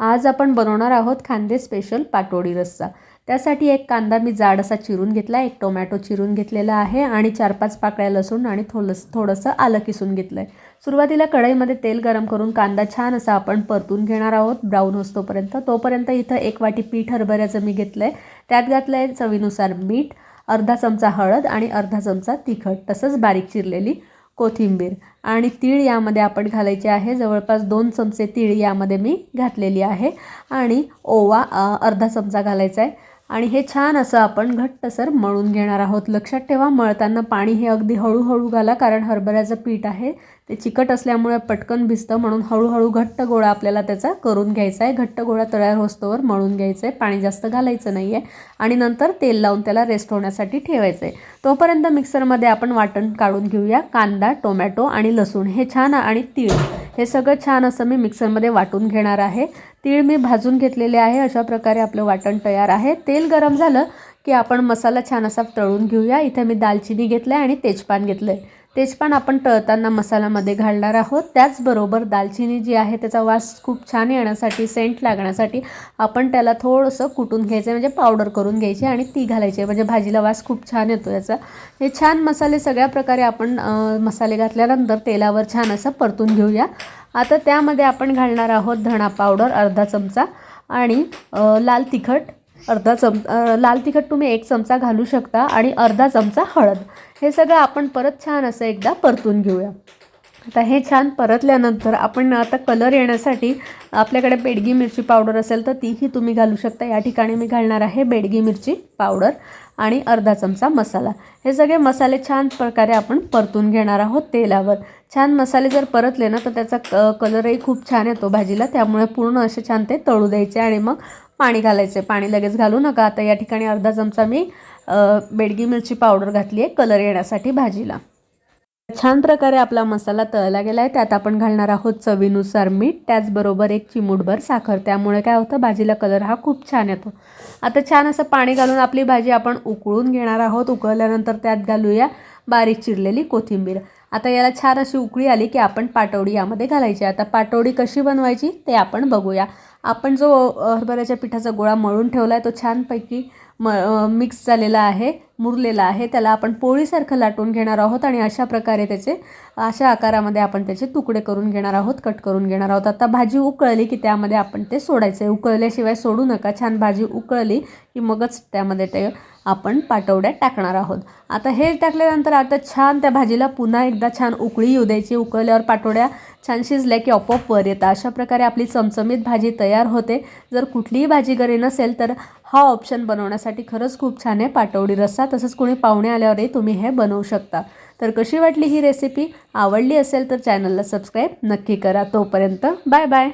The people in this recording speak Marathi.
आज आपण बनवणार आहोत खांदे स्पेशल पाटोडी रस्सा. त्यासाठी एक कांदा मी जाड असा चिरून घेतला एक टोमॅटो चिरून घेतलेला आहे आणि चार पाच पाकळ्या लसूण आणि थोलस थोडंसं आलं किसून घेतलं आहे सुरुवातीला कढईमध्ये तेल गरम करून कांदा छान असा आपण परतून घेणार आहोत ब्राऊन होतोपर्यंत तोपर्यंत इथं एक वाटी पीठ हरभऱ्याचं मी घेतलं आहे त्यात घातलं आहे चवीनुसार मीठ अर्धा चमचा हळद आणि अर्धा चमचा तिखट तसंच बारीक चिरलेली कोथिंबीर. आणि तीळ यामध्ये आपण घालायचे आहे. जवळपास दोन चमचे तीळ यामध्ये मी घातलेली आहे. आणि ओवा अर्धा चमचा घालायचा आहे. आणि हे छान असं आपण घट्टसर मळून घेणार आहोत. लक्षात ठेवा मळताना पाणी हे अगदी हळूहळू घाला कारण हरभऱ्याचं पीठ आहे ते चिकट असल्यामुळे पटकन भिजतं म्हणून हळूहळू घट्ट गोळा आपल्याला त्याचा करून घ्यायचा आहे. घट्ट गोळा तयार होस्तोवर मळून घ्यायचं आहे पाणी जास्त घालायचं नाही आहे आणि नंतर तेल लावून त्याला रेस्ट होण्यासाठी ठेवायचं आहे तोपर्यंत मिक्सरमध्ये आपण वाटण काढून घेऊया कांदा टोमॅटो आणि लसूण हे छान आणि तीळ हे सगळं छान असं मी मिक्सरमध्ये वाटून घेणार आहे. तीळ मी भाजून घेतलेले आहे. अशा प्रकारे आपलं वाटण तयार आहे. तेल गरम झालं की आपण मसाला छान असा तळून घेऊया. इथे मी दालचिनी घेतलं आहे आणि तेजपान घेतलं आहे तेजपान आपण तळताना मसाल्यामध्ये घालणार आहोत. त्याचबरोबर दालचिनी जी आहे त्याचा वास खूप छान येण्यासाठी सेंट लागण्यासाठी आपण त्याला थोडंसं कुटून घ्यायचं म्हणजे पावडर करून घ्यायची आणि ती घालायची. आहे म्हणजे भाजीला वास खूप छान येतो याचा. हे छान मसाले सगळ्या प्रकारे आपण मसाले घातल्यानंतर तेलावर छान असं परतून घेऊया. आता त्यामध्ये आपण घालणार आहोत धणा पावडर अर्धा चमचा आणि लाल तिखट अर्धा चम लाल तिखट तुम्ही एक चमचा घालू शकता आणि अर्धा चमचा हळद. हे सगळं आपण परत छान असं एकदा परतून घेऊया. आता हे छान परतल्यानंतर आपण आता कलर येण्यासाठी आपल्याकडे बेडगी मिरची पावडर असेल तर तीही तुम्ही घालू शकता. या ठिकाणी मी घालणार आहे बेडगी मिरची पावडर आणि अर्धा चमचा मसाला. हे सगळे मसाले छान प्रकारे आपण परतून घेणार आहोत तेलावर. छान मसाले जर परतले ना तर त्याचा क कलरही खूप छान येतो भाजीला. त्यामुळे पूर्ण असे छान ते तळू द्यायचे आणि मग पाणी घालायचे. पाणी लगेच घालू नका. आता या ठिकाणी अर्धा चमचा मी बेडगी मिरची पावडर घातली आहे कलर येण्यासाठी भाजीला. छान प्रकारे आपला मसाला तळला गेला आहे त्यात आपण घालणार आहोत चवीनुसार मीठ त्याचबरोबर एक चिमूटभर साखर. त्यामुळे काय होतं भाजीला कलर हा खूप छान येतो. आता छान असं पाणी घालून आपली भाजी आपण उकळून घेणार आहोत. उकळल्यानंतर त्यात घालूया बारीक चिरलेली कोथिंबीर. आता याला छान अशी उकळी आली की आपण पाटवडी यामध्ये घालायची. आता पाटवडी कशी बनवायची ते आपण बघूया. आपण जो हरभऱ्याच्या पिठाचा गोळा मळून ठेवला आहे तो छानपैकी म मिक्स झालेला आहे मुरलेला आहे. त्याला आपण पोळीसारखं लाटून घेणार आहोत आणि अशा प्रकारे त्याचे अशा आकारामध्ये आपण त्याचे तुकडे करून घेणार आहोत कट करून घेणार आहोत. आता भाजी उकळली की त्यामध्ये आपण ते सोडायचं आहे. उकळल्याशिवाय सोडू नका. छान भाजी उकळली की मगच त्यामध्ये ते आपण पाटवड्या टाकणार आहोत. आता हे टाकल्यानंतर आता छान त्या भाजीला पुन्हा एकदा छान उकळी येऊ द्यायची. उकळल्यावर पाटोड्या छान शिजल्या की आपोआप वर येतात. अशा प्रकारे आपली चमचमीत भाजी तयार होते. जर कुठलीही भाजी घरी नसेल तर हा ऑप्शन बनवण्यासाठी खरंच खूप छान आहे पाटवडी रस्सा. तसंच कोणी पाहुणे आल्यावरही तुम्ही हे बनवू शकता. तर कशी वाटली ही रेसिपी आवडली असेल तर चॅनलला सबस्क्राईब नक्की करा. तोपर्यंत बाय बाय